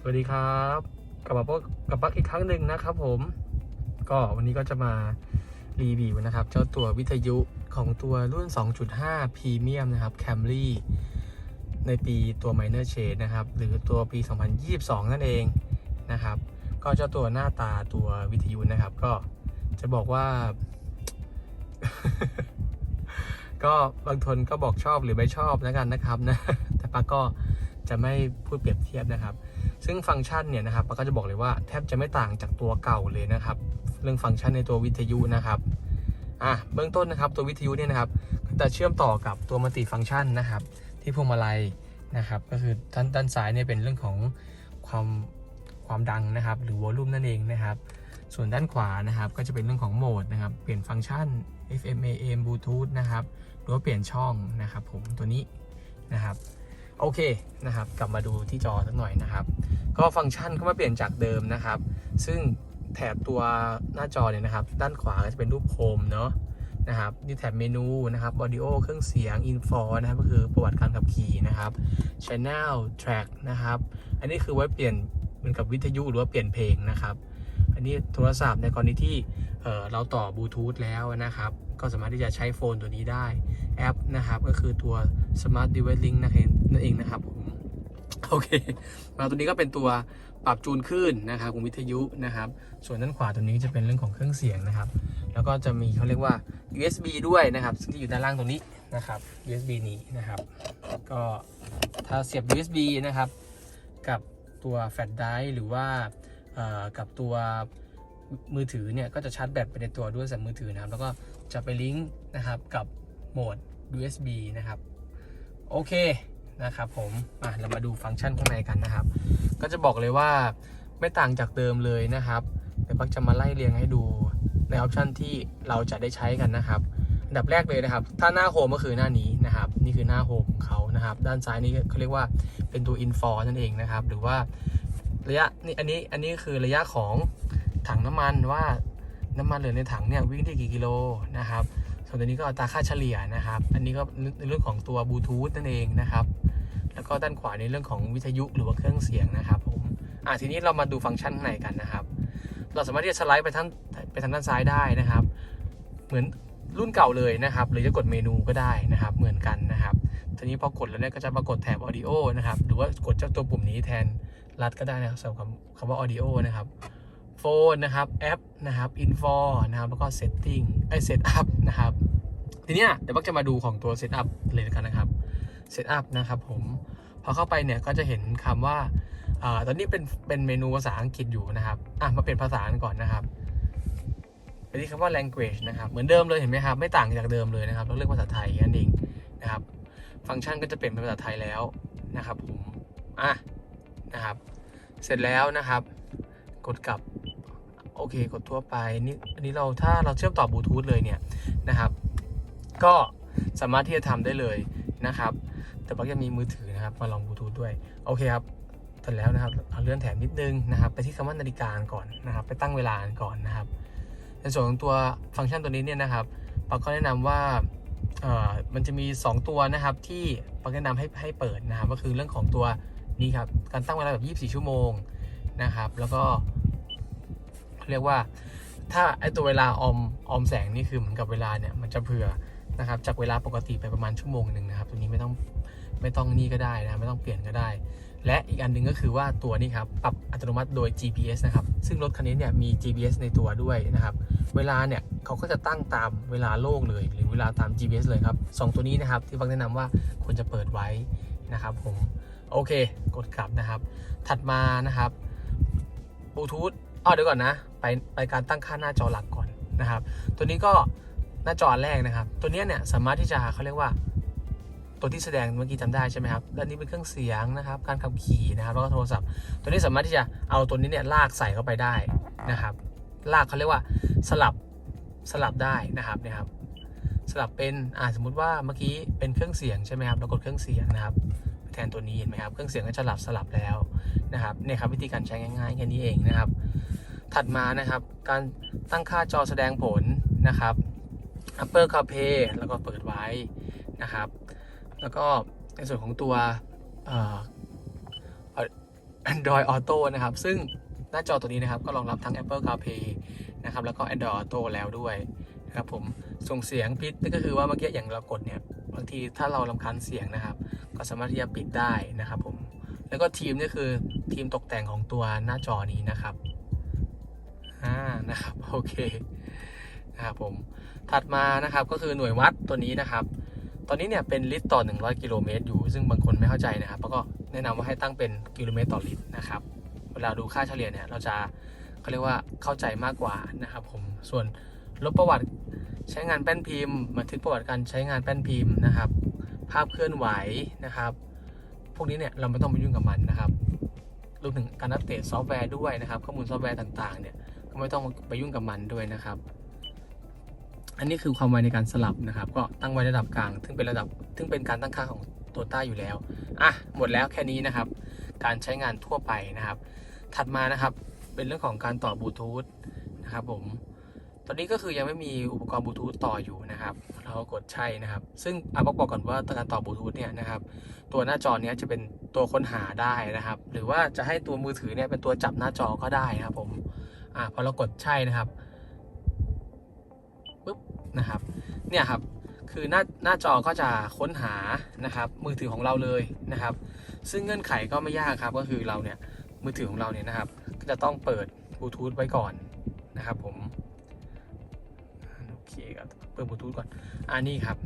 สวัสดีครับกลับมาพบกับปักอีกครั้งหนึ่งนะครับผมก็วันนี้ก็จะมารีวิวนะครับ เจ้าตัววิทยุของตัวรุ่น 2.5 พรีเมียมนะครับ Camry ในปีตัว Minor Shade นะครับ หรือตัวปี 2022 นั่นเองนะครับ ก็เจ้าตัวหน้าตาตัววิทยุนะครับ ก็จะบอกว่า ก็บางคนก็บอกชอบหรือไม่ชอบแล้วกันนะครับนะ แต่ปักก็จะไม่พูดเปรียบเทียบนะครับ ซึ่งฟังก์ชันเนี่ยนะครับปักก็จะบอกเลยว่าแทบจะไม่ต่างจากตัวเก่าเลยนะครับ เรื่องฟังก์ชันในตัววิทยุนะครับอะเบื้องต้นนะครับตัววิทยุเนี่ยนะครับจะเชื่อมต่อกับตัวมัลติฟังก์ชันนะครับ ที่พวงมาลัยนะครับก็คือด้านด้านซ้ายเนี่ยเป็นเรื่องของความความดังนะครับ หรือวอลลุ่มนั่นเองนะครับ ส่วนด้านขวานะครับก็จะเป็นเรื่องของโหมดนะครับ เปลี่ยนฟังก์ชัน FM AM Bluetooth นะครับ หรือว่าเปลี่ยนช่องนะครับผมตัวนี้นะครับ โอเคนะครับ กลับมาดูที่จอสักหน่อยนะครับ ก็ฟังก์ชันก็มาเปลี่ยนจากเดิมนะครับ ซึ่งแถบตัวหน้าจอเนี่ยนะครับ ด้านขวาก็จะเป็นรูปโฮมเนาะนะครับนี่แถบเมนูนะครับ audio เครื่องเสียง info นะครับ ก็คือประวัติการขับขี่นะครับ channel track นะครับ อันนี้คือไว้เปลี่ยนเหมือนกับวิทยุหรือว่าเปลี่ยนเพลงนะครับ อันนี้โทรศัพท์ในกรณีที่เเราต่อบลูทูธแล้วนะครับ ก็สามารถที่จะใช้โฟนตัวนี้ได้แอปนะครับก็คือตัว Smart Device Link นั่นเองนะครับผมโอเคมาตัวนี้ก็เป็นตัวปรับจูนคลื่นนะครับของวิทยุนะครับ ส่วนด้านขวาตัวนี้จะเป็นเรื่องของเครื่องเสียงนะครับ แล้วก็จะมีเขาเรียกว่า USB ด้วยนะครับ ซึ่งที่อยู่ด้านล่างตรงนี้นะครับ USB นี้นะครับ ก็ถ้าเสียบ USB นะครับ กับตัวแฟลชไดร์หรือว่ากับตัวมือถือเนี่ยก็จะชาร์จแบตไปในตัวด้วยสำหรับมือถือนะครับ แล้วก็ จะไปลิงก์นะครับกับโหมด USB นะครับโอเคนะครับผมอะเรามาดูฟังก์ชันข้างในกันนะครับ ก็จะบอกเลยว่าไม่ต่างจากเดิมเลยนะครับเดี๋ยวปักจะมาไล่เรียงให้ดูในออปชันที่เราจะได้ใช้กันนะครับอันดับแรกเลยนะครับ ถ้าหน้าโฮมก็คือหน้านี้นะครับ นี่คือหน้าโฮมของเขานะครับ ด้านซ้ายนี่เขาเรียกว่าเป็นตัว info นั่นเองนะครับ หรือว่าระยะนี่อันนี้อันนี้คือระยะของถังน้ำมันว่า น้ำมันเหลือในถังเนี่ยวิ่งได้กี่กิโลนะครับ ส่วนตัวนี้ก็อัตราค่าเฉลี่ยนะครับ อันนี้ก็ในเรื่องของตัวบลูทูธนั่นเองนะครับ แล้วก็ด้านขวาในเรื่องของวิทยุหรือว่าเครื่องเสียงนะครับผมอะทีนี้เรามาดูฟังก์ชันข้างในกันนะครับ เราสามารถที่จะสไลด์ไปทางไปทางด้านซ้ายได้นะครับ เหมือนรุ่นเก่าเลยนะครับ หรือจะกดเมนูก็ได้นะครับ เหมือนกันนะครับ ทีนี้พอกดแล้วเนี่ยก็จะปรากฏแถบ audio นะครับ หรือว่ากดเจ้าตัวปุ่มนี้แทนรัดก็ได้นะครับสำหรับคำว่า audio นะครับ โฟนนะครับแอปนะครับ info นะครับแล้วก็ setting ไอ้ setup นะครับทีเนี้ยเดี๋ยวบักจะมาดูของตัว setup เลยแล้วกันนะครับ setup นะครับผมพอเข้าไปเนี่ยก็จะเห็นคำว่าอตอนนี้เป็นเป็นเมนูภาษาอังกฤษอยู่นะครับอะมาเป็นภาษากันก่อนนะครับไปที่คำว่า language นะครับเหมือนเดิมเลยเห็นไหมครับไม่ต่างจากเดิมเลยนะครับเราเลือกภาษาไทยนั่นเองนะครับฟังก์ชันก็จะเปลี่ยนเป็นภาษาไทยแล้วนะครับผมอะนะครับ เสร็จแล้วนะครับ กดกลับ โอเค กดทั่วไปนี่อันนี้เราถ้าเราเชื่อมต่อบลูทูธเลยเนี่ยนะครับ ก็สามารถที่จะทำได้เลยนะครับ แต่ปักยังมีมือถือนะครับ มาลองบลูทูธด้วย โอเคครับเสร็จแล้วนะครับเอาเลื่อนแถมนิดนึงนะครับ ไปที่คำว่านาฬิกาก่อนนะครับ ไปตั้งเวลาก่อนนะครับ ในส่วนของตัวฟังก์ชันตัวนี้เนี่ยนะครับปักก็แนะนำว่าเออมันจะมี 2 ตัวนะครับที่ปักแนะนำให้ให้เปิดนะครับ ก็คือเรื่องของตัวนี้ครับการตั้งเวลาแบบ 24 ชั่วโมงนะครับ แล้วก็ เรียกว่า ถ้าไอตัวเวลาออมออมแสงนี่คือเหมือนกับเวลาเนี่ยมันจะเผื่อนะครับจากเวลาปกติไปประมาณชั่วโมงหนึ่งนะครับตัวนี้ไม่ต้องไม่ต้องนี่ก็ได้นะไม่ต้องเปลี่ยนก็ได้ และอีกอันหนึ่งก็คือว่าตัวนี้ครับปรับอัตโนมัติโดย GPS นะครับซึ่งรถคันนี้เนี่ยมี GPS ในตัวด้วยนะครับเวลาเนี่ยเขาก็จะตั้งตามเวลาโลกเลย หรือเวลาตาม GPS เลยครับสองตัวนี้นะครับที่ฟังแนะนำว่าควรจะเปิดไว้นะครับผมโอเค กดกลับนะครับ ถัดมานะครับบลูทูธอ๋อเดี๋ยวก่อนนะ ไปไปการตั้งค่าหน้าจอหลักก่อนนะครับ ตัวนี้ก็หน้าจออันแรกนะครับ ตัวเนี้ยเนี่ยสามารถที่จะเขาเรียกว่า ตัวที่แสดงเมื่อกี้จำได้ใช่ไหมครับด้านนี้เป็นเครื่องเสียงนะครับ การขับขี่นะครับแล้วก็โทรศัพท์ ตัวนี้สามารถที่จะเอาตัวนี้เนี่ยลากใส่เข้าไปได้นะครับ ลากเขาเรียกว่าสลับสลับได้นะครับเนี่ยครับ สลับเป็นอ่าสมมุติว่าเมื่อกี้เป็นเครื่องเสียงใช่ไหมครับเรากดเครื่องเสียงนะครับแทนตัวนี้เห็นไหมครับ เครื่องเสียงก็จะสลับสลับแล้วนะครับเนี่ยครับวิธีการใช้ง่ายๆแค่นี้เองนะครับ ถัดมานะครับ การตั้งค่าจอแสดงผลนะครับ Upper CarPlay แล้วก็เปิดไว้นะครับ แล้วก็ในส่วนของตัว Android Auto นะครับ ซึ่งหน้าจอตัวนี้นะครับ ก็รองรับทั้ง Apple CarPlay นะครับ แล้วก็ Android Auto แล้วด้วยนะครับผมส่งเสียงปิดนี่ก็คือว่าเมื่อกี้อย่างเรากดเนี่ยบางทีถ้าเราลำคาญเสียงนะครับ ก็สามารถที่จะปิดได้นะครับผมแล้วก็ทีมนี่คือทีมตกแต่งของตัวหน้าจอนี้นะครับ อ่านะครับโอเคนะครับผมถัดมานะครับก็คือหน่วยวัดตัวนี้นะครับ ตอนนี้เนี่ยเป็นลิตรต่อ 100 กิโลเมตรอยู่ ซึ่งบางคนไม่เข้าใจนะครับแล้วก็แนะนำว่าให้ตั้งเป็นกิโลเมตรต่อลิตรนะครับ เวลาดูค่าเฉลี่ยเนี่ยเราจะเขาเรียกว่าเข้าใจมากกว่านะครับผมส่วนลบประวัติใช้งานแป้นพิมพ์บันทึกประวัติการใช้งานแป้นพิมพ์นะครับ ภาพเคลื่อนไหวนะครับ พวกนี้เนี่ยเราไม่ต้องไปยุ่งกับมันนะครับรวมถึงการอัปเดตซอฟต์แวร์ด้วยนะครับ ข้อมูลซอฟต์แวร์ต่างๆเนี่ย ไม่ต้องไปยุ่งกับมันด้วยนะครับ อันนี้คือความไวในการสลับนะครับ ก็ตั้งไว้ระดับกลาง ซึ่งเป็นระดับ ซึ่งเป็นการตั้งค่าของตัวต้าอยู่แล้ว อะ หมดแล้วแค่นี้นะครับ การใช้งานทั่วไปนะครับ ถัดมานะครับ เป็นเรื่องของการต่อบลูทูธนะครับผม ตอนนี้ก็คือยังไม่มีอุปกรณ์บลูทูธต่ออยู่นะครับ เรากดใช่นะครับ ซึ่งอะบอกบอกก่อนว่าการต่อบลูทูธเนี่ยนะครับ ตัวหน้าจอเนี้ยจะเป็นตัวค้นหาได้นะครับ หรือว่าจะให้ตัวมือถือเนี่ยเป็นตัวจับหน้าจอก็ได้นะครับผม อะพอเรากดใช่นะครับปุ๊บนะครับเนี่ยครับคือหน้าหน้าจอก็จะค้นหานะครับมือถือของเราเลยนะครับ ซึ่งเงื่อนไขก็ไม่ยากครับก็คือเราเนี่ยมือถือของเราเนี่ยนะครับ ก็จะต้องเปิดบลูทูธไว้ก่อนนะครับผมโอเคครับเปิดบลูทูธก่อนอ่านี่ครับ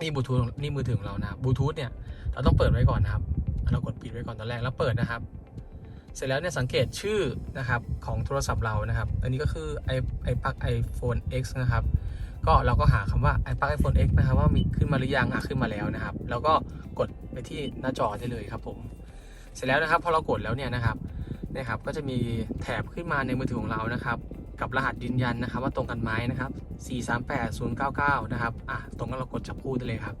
นี่บลูทูธนี่มือถือของเรานะบลูทูธเนี่ยเราต้องเปิดไว้ก่อนนะครับเรากดปิดไว้ก่อนตอนแรกแล้วเปิดนะครับ เสร็จแล้วเนี่ยสังเกตชื่อนะครับของโทรศัพท์เรานะครับ อันนี้ก็คือ i iPad iPhone X นะครับ ก็เราก็หาคำว่า iPad iPhone X นะครับว่ามีขึ้นมาหรือยังอะขึ้นมาแล้วนะครับ แล้วก็กดไปที่หน้าจอได้เลยครับผม เสร็จแล้วนะครับพอเรากดแล้วเนี่ยนะครับนะครับก็จะมีแถบขึ้นมาในมือถือของเรานะครับ กับรหัสยืนยันนะครับ ว่าตรงกันไหมนะครับ 438099 นะครับอะตรงนั้นเรากดจับคู่ได้เลยครับ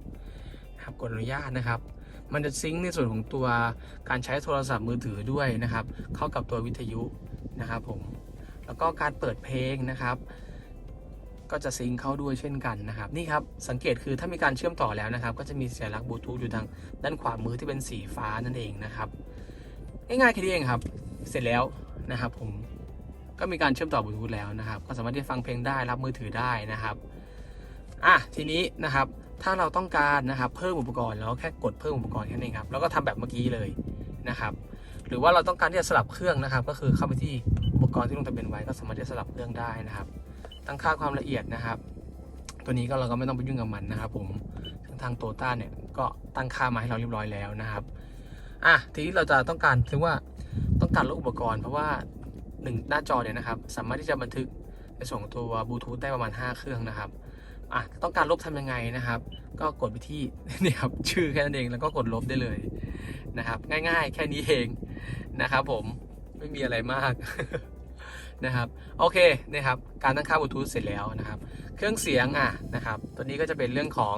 นะครับ กดอนุญาตนะครับ มันจะซิงค์ในส่วนของตัวการใช้โทรศัพท์มือถือด้วยนะครับ เข้ากับตัววิทยุนะครับผม แล้วก็การเปิดเพลงนะครับ ก็จะซิงค์เข้าด้วยเช่นกันนะครับ นี่ครับ สังเกตคือถ้ามีการเชื่อมต่อแล้วนะครับ ก็จะมีสัญลักษณ์บลูทูธอยู่ทางด้านขวามือที่เป็นสีฟ้านั่นเองนะครับ ง่ายๆแค่นี้เองครับ เสร็จแล้วนะครับ ผม ก็มีการเชื่อมต่อบลูทูธแล้วนะครับ ก็สามารถที่จะฟังเพลงได้รับมือถือได้นะครับ อะทีนี้นะครับ ถ้าเราต้องการนะครับเพิ่มอุปกรณ์เราก็แค่กดเพิ่มอุปกรณ์แค่นี้ครับแล้วก็ทำแบบเมื่อกี้เลยนะครับ หรือว่าเราต้องการที่จะสลับเครื่องนะครับ ก็คือเข้าไปที่อุปกรณ์ที่ลงทะเบียนไว้ก็สามารถที่จะสลับเครื่องได้นะครับ ตั้งค่าความละเอียดนะครับ ตัวนี้ก็เราก็ไม่ต้องไปยุ่งกับมันนะครับ ผมซึ่งทางโตต้าเนี่ยก็ตั้งค่ามาให้เราเรียบร้อยแล้วนะครับอะทีนี้เราจะต้องการถึงว่าต้องการลดอุปกรณ์เพราะว่าหนึ่งหน้าจอเนี่ยนะครับ สามารถที่จะบันทึกในส่วนของตัวบลูทูธได้ประมาณ 5 เครื่องนะครับ อะต้องการลบทำยังไงนะครับ ก็กดไปที่นี่ครับชื่อแค่นั้นเองแล้วก็กดลบได้เลยนะครับ ง่ายๆ แค่นี้เองนะครับ ผมไม่มีอะไรมากนะครับโอเคนะครับการตั้งค่าบลูทูธเสร็จแล้วนะครับ เครื่องเสียงอะนะครับ ตัวนี้ก็จะเป็นเรื่องของ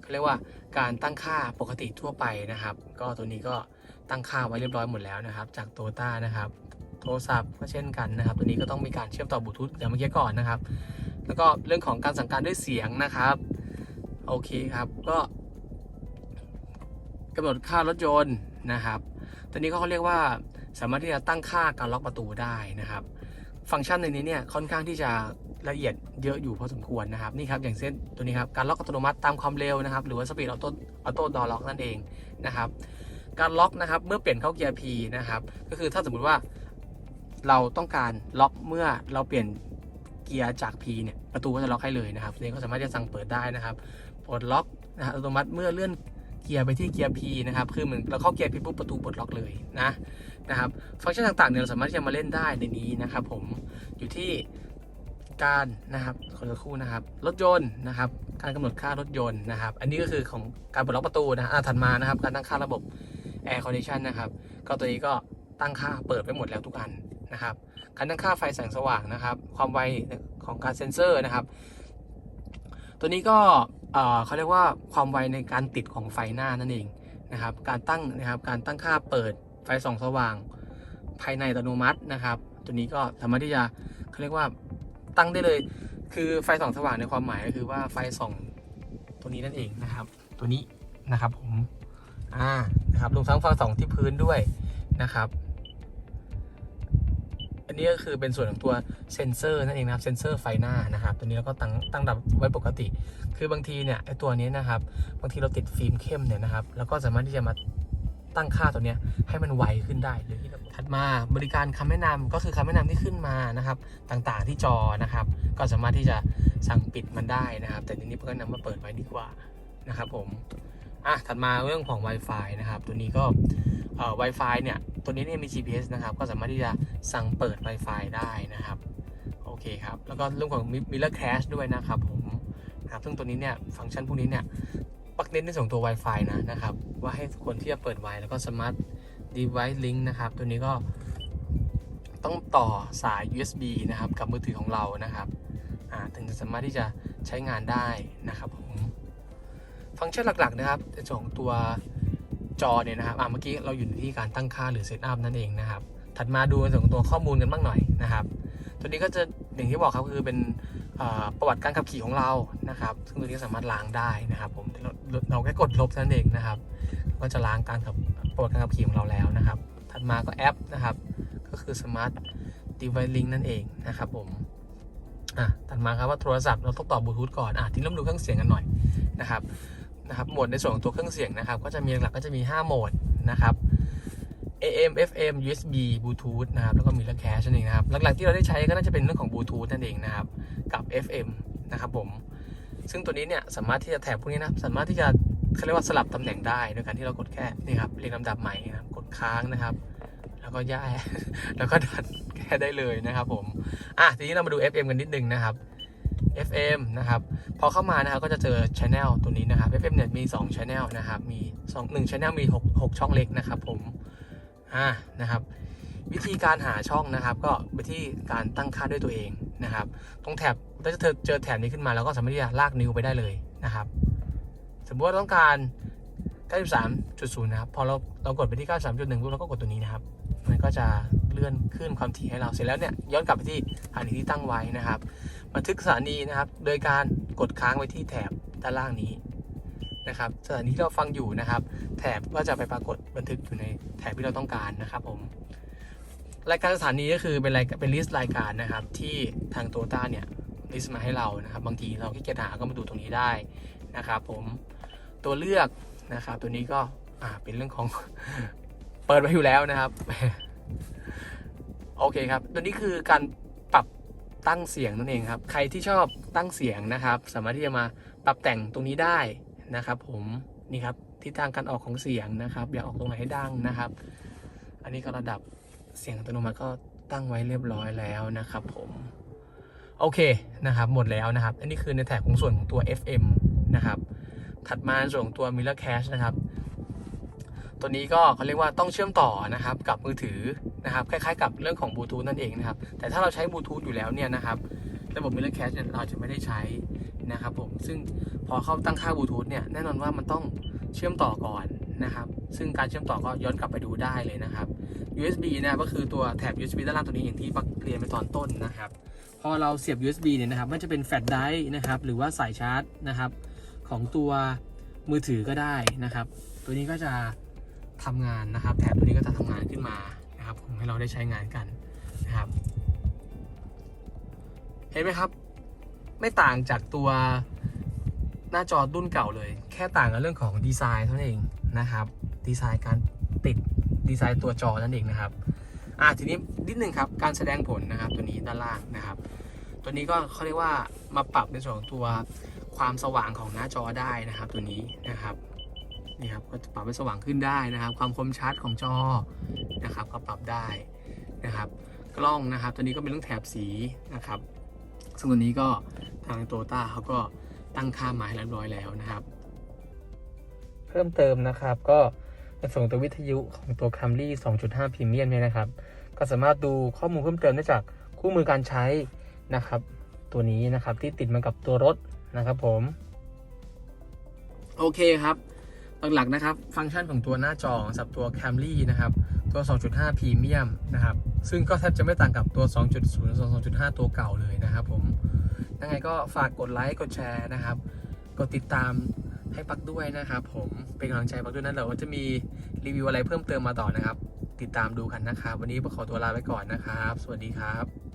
เขาเรียกว่าการตั้งค่าปกติทั่วไปนะครับ ก็ตัวนี้ก็ตั้งค่าไว้เรียบร้อยหมดแล้วนะครับ จากโตต้านะครับ โทรศัพท์ก็เช่นกันนะครับ ตัวนี้ก็ต้องมีการเชื่อมต่อบลูทูธอย่างเมื่อกี้ก่อนนะครับ แล้วก็เรื่องของการสั่งการด้วยเสียงนะครับโอเคครับก็กำหนดค่ารถยนต์นะครับ ตัวนี้ก็เขาเรียกว่าสามารถที่จะตั้งค่าการล็อกประตูได้นะครับ ฟังก์ชันในนี้เนี่ยค่อนข้างที่จะละเอียดเยอะอยู่พอสมควรนะครับนี่ครับอย่างเช่นตัวนี้ครับการล็อกอัตโนมัติตามความเร็วนะครับ หรือว่าสปีดออโต้ออโต้ดอล็อกนั่นเองนะครับ การล็อกนะครับเมื่อเปลี่ยนเข้าเกียร์ P นะครับ ก็คือถ้าสมมุติว่าเราต้องการล็อกเมื่อเราเปลี่ยน เกียร์จาก P เนี่ยประตูก็จะล็อกให้เลยนะครับนี่ก็สามารถจะสั่งเปิดได้นะครับปลดล็อกนะอัตโนมัติเมื่อเลื่อนเกียร์ไปที่เกียร์ P นะครับ คือเหมือนเราเข้าเกียร์ P ปุ๊บประตูปลดล็อกเลยนะนะครับ ฟังก์ชันต่างๆเนี่ยเราสามารถที่จะมาเล่นได้ในนี้นะครับผม อยู่ที่การนะครับขอสักครู่นะครับ รถยนต์นะครับ การกำหนดค่ารถยนต์นะครับ อันนี้ก็คือของการปลดล็อกประตูนะอะถัดมานะครับ การตั้งค่าระบบ Air Condition นะครับ ก็ตัวนี้ก็ตั้งค่าเปิดไปหมดแล้วทุกอันนะครับ การตั้งค่าไฟแสงสว่างนะครับ ความไวของการเซ็นเซอร์นะครับ ตัวนี้ก็เออเขาเรียกว่าความไวในการติดของไฟหน้านั่นเองนะครับ การตั้งนะครับการตั้งค่าเปิดไฟส่องสว่าง ภายในอัตโนมัตินะครับ ตัวนี้ก็สามารถที่จะเขาเรียกว่าตั้งได้เลย คือไฟส่องสว่างในความหมายก็คือว่าไฟส่องตัวนี้นั่นเองนะครับ ตัวนี้นะครับผมอ่านะครับรวมทั้งไฟส่องที่พื้นด้วยนะครับ อันนี้ก็คือเป็นส่วนของตัวเซนเซอร์นั่นเองนะครับเซนเซอร์ไฟหน้านะครับตัวนี้เราก็ตั้งตั้งดับไว้ปกติ คือบางทีเนี่ยไอตัวนี้นะครับบางทีเราติดฟิล์มเข้มเนี่ยนะครับแล้วก็สามารถที่จะมาตั้งค่าตัวนี้ให้มันไวขึ้นได้โดยที่ถัดมาบริการคำแนะนำก็คือคำแนะนำที่ขึ้นมานะครับ ต่างๆที่จอนะครับ ก็สามารถที่จะสั่งปิดมันได้นะครับ แต่ทีนี้เพื่อนนำมาเปิดไว้ดีกว่านะครับผมอะถัดมาเรื่องของ Wi-Fi นะครับ ตัวนี้ก็ Wi-Fi เนี่ย ตัวนี้เนี่ยมี GPS นะครับ ก็สามารถที่จะสั่งเปิด Wi-Fi ได้นะครับ โอเคครับ แล้วก็เรื่องของ Mirror Cache ด้วยนะครับผมนะครับซึ่งตัวนี้เนี่ย ฟังก์ชันพวกนี้เนี่ยปักเน้นในส่วนตัว Wi-Fi นะนะครับ ว่าให้คนที่จะเปิดไวแล้วก็ Smart Device Link นะครับ ตัวนี้ก็ต้องต่อสาย USB นะครับ กับมือถือของเรานะครับถึงจะสามารถที่จะใช้งานได้นะครับผม ฟังก์ชันหลักๆนะครับในส่วนของตัว จอเนี่ยนะครับอ่าเมื่อกี้เราอยู่ในที่การตั้งค่าหรือเซตอัพนั่นเองนะครับ ถัดมาดูในส่วนของตัวข้อมูลกันบ้างหน่อยนะครับตัวนี้ก็จะอย่างที่บอกครับคือเป็นประวัติการขับขี่ของเรานะครับ ซึ่งตัวนี้สามารถล้างได้นะครับ ผมเราแค่กดลบนั้นเองนะครับ ก็จะล้างการขับประวัติการขับขี่ของเราแล้วนะครับ ถัดมาก็แอปนะครับ ก็คือ Smart Device Link นั่นเองนะครับ ผมอะถัดมาครับว่าโทรศัพท์เราต้องต่อบลูทูธก่อนอะทีนี้เราดูเครื่องเสียงกันหน่อยนะครับ นะครับโหมดในส่วนของตัวเครื่องเสียงนะครับ ก็จะมีหลักก็จะมี 5 โหมดนะครับ AM FM USB Bluetooth นะครับแล้วก็มีเรื่องแคชนั่นเองนะครับหลักๆที่เราได้ใช้ก็น่าจะเป็นเรื่องของ Bluetooth นั่นเองนะครับกับ FM นะครับผมซึ่งตัวนี้เนี่ยสามารถที่จะแถบพวกนี้นะสามารถที่จะเขาเรียกว่าสลับตำแหน่งได้โดยการที่เรากดแค่นี่ครับเรียงลำดับใหม่นะครับกดค้างนะครับ แล้วก็ย้ายแล้วก็ดันแก้ได้เลยนะครับผมอะทีนี้เรามาดู FM กันนิดนึงนะครับ FM นะครับ พอเข้ามานะครับก็จะเจอ Channel ตัวนี้นะครับ FM เนี่ยมี 2 Channel นะครับ มี2 1 Channel มี 6 6 ช่องเล็กนะครับผม อ่า นะครับ วิธีการหาช่องนะครับ ก็ไปที่การตั้งค่าด้วยตัวเองนะครับ ตรงแถบถ้าจะเจอแถบนี้ขึ้นมาเราก็สามารถที่จะลากนิ้วไปได้เลยนะครับ สมมติว่าต้องการ 93.0 นะครับ พอเราเรากดไปที่ 93.1ปุ๊บเราก็กดตัวนี้นะครับมันก็จะเลื่อนขึ้นความถี่ให้เราเสร็จแล้วเนี่ยย้อนกลับไปที่สถานีที่ตั้งไว้นะครับ บันทึกสถานีนะครับ โดยการกดค้างไว้ที่แถบด้านล่างนี้นะครับสถานีที่เราฟังอยู่นะครับ แถบก็จะไปปรากฏบันทึกอยู่ในแถบที่เราต้องการนะครับผมรายการสถานีก็คือเป็นรายเป็นลิสต์รายการนะครับ ที่ทางโตต้าเนี่ยลิสต์มาให้เรานะครับ บางทีเราขี้เกียจหาก็มาดูตรงนี้ได้นะครับ ผมตัวเลือกนะครับ ตัวนี้ก็อ่าเป็นเรื่องของเปิดไว้อยู่แล้วนะครับโอเคครับ ตัวนี้คือการ ตั้งเสียงนั่นเองครับ ใครที่ชอบตั้งเสียงนะครับ สามารถที่จะมาปรับแต่งตรงนี้ได้นะครับ ผมนี่ครับทิศทางการออกของเสียงนะครับ อยากออกตรงไหนให้ดังนะครับ อันนี้ก็ระดับเสียงอัตโนมัติก็ตั้งไว้เรียบร้อยแล้วนะครับ ผมโอเคนะครับ หมดแล้วนะครับ อันนี้คือในแถบของส่วนของตัว FM นะครับถัดมาส่วนของตัว Mirror Cache นะครับ ตัวนี้ก็เขาเรียกว่าต้องเชื่อมต่อนะครับกับมือถือนะครับคล้ายๆ กับเรื่องของบลูทูธนั่นเองนะครับแต่ถ้าเราใช้บลูทูธอยู่แล้วเนี่ยนะครับระบบ Mirror Cache เนี่ยเราจะไม่ได้ใช้นะครับผมซึ่งพอเข้าตั้งค่าบลูทูธเนี่ยแน่นอนว่ามันต้องเชื่อมต่อก่อนนะครับ ซึ่งการเชื่อมต่อก็ย้อนกลับไปดูได้เลยนะครับ USB นะครับก็คือตัวแถบ USB ด้านล่างตัวนี้อย่างที่ปักเรียนไปตอนต้นนะครับ พอเราเสียบ USB เนี่ยนะครับมันจะเป็นแฟลชไดรฟ์นะครับ หรือว่าสายชาร์จนะครับ ของตัวมือถือก็ได้นะครับ ตัวนี้ก็จะ ทำงานนะครับ แถบตัวนี้ก็จะทำงานขึ้นมานะครับผมให้เราได้ใช้งานกันนะครับ เห็นไหมครับ ไม่ต่างจากตัวหน้าจอรุ่นเก่าเลย แค่ต่างกันเรื่องของดีไซน์เท่านั้นเองนะครับ ดีไซน์การติดดีไซน์ตัวจอนั่นเองนะครับอะทีนี้นิดนึงครับการแสดงผลนะครับตัวนี้ด้านล่างนะครับ ตัวนี้ก็เขาเรียกว่ามาปรับในส่วนของตัวความสว่างของหน้าจอได้นะครับ ตัวนี้นะครับ นี่ครับก็จะปรับให้สว่างขึ้นได้นะครับ ความคมชัดของจอนะครับ ก็ปรับได้นะครับ กล้องนะครับ ตัวนี้ก็เป็นเรื่องแถบสีนะครับซึ่งตัวนี้ก็ทางโตต้าเขาก็ตั้งค่ามาให้เรียบร้อยแล้วนะครับ เพิ่มเติมนะครับ ก็ในส่วนของตัววิทยุของตัว Camry 2.5 Premium เนี่ยนะครับ ก็สามารถดูข้อมูลเพิ่มเติมได้จากคู่มือการใช้นะครับ ตัวนี้นะครับที่ติดมากับตัวรถนะครับผม โอเคครับ หลักๆนะครับ ฟังก์ชันของตัวหน้าจอสับตัว Camry นะครับ ตัว 2.5 Premium นะครับ ซึ่งก็แทบจะไม่ต่างกับตัว 2.0 2.5 ตัวเก่าเลยนะครับผม ยังไงก็ฝากกดไลค์ กดแชร์นะครับ กดติดตามให้ปักด้วยนะครับผม เป็นกำลังใจปักด้วยนะเดี๋ยวว่าจะมีรีวิวอะไรเพิ่มเติมมาต่อนะครับ ติดตามดูกันนะครับ วันนี้ขอตัวลาไปก่อนนะครับ สวัสดีครับ